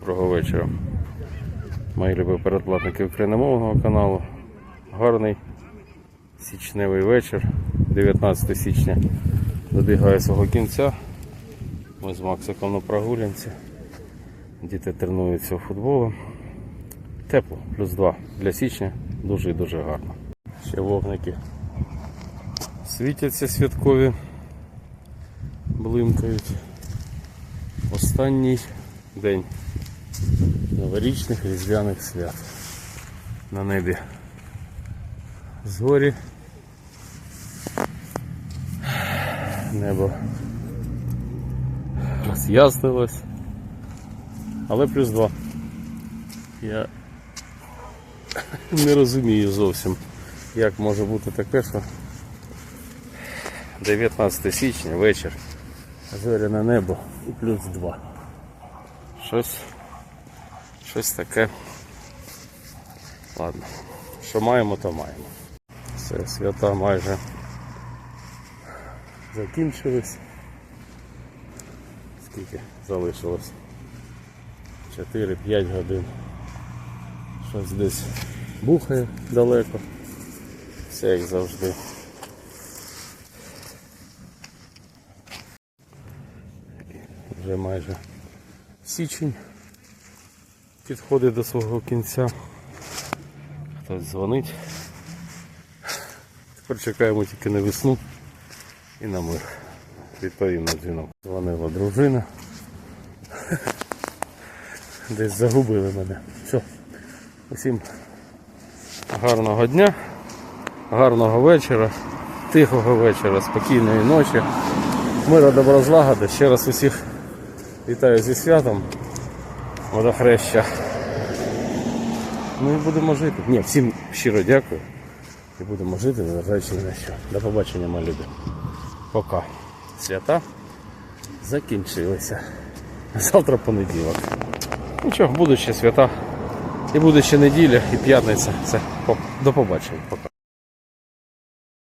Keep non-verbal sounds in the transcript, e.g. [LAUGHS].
Доброго вечора. Мої любі передплатники україномовного каналу. Гарний січневий вечір. 19 січня добігає свого кінця. Ми з Максиком на прогулянці. Діти тренуються у футболу. Тепло, плюс 2 для січня. Дуже і дуже гарно. Ще вогники світяться святкові, блимкають. Останній день новорічних різдвяних свят. На небі зорі. Небо роз'яснилось. Але плюс два. Я не розумію зовсім, як може бути таке, що 19 січня, вечір, зоряне небо і плюс два. Щось Щось таке. Ладно. Що маємо, то маємо. Все, свята майже закінчились. Скільки залишилось? 4-5 годин. Щось десь бухає далеко. Все як завжди. Вже майже січень підходить до свого кінця. Хтось дзвонить. Тепер чекаємо тільки на весну і на мир. Відповім на дзвінок. Дзвонила дружина. [LAUGHS] Десь загубили мене. Все. Усім гарного дня, гарного вечора, тихого вечора, спокійної ночі. Мира добра злагоди. Ще раз усіх вітаю зі святом водохреща. Ну і будемо жити. Ні, всім щиро дякую. І будемо жити, незважаючи на що. До побачення, мої любі. Пока. Свята закінчилися. Завтра понеділок. Нічого, будуть ще свята. І буде ще неділя, і п'ятниця. Все. До побачення. Пока.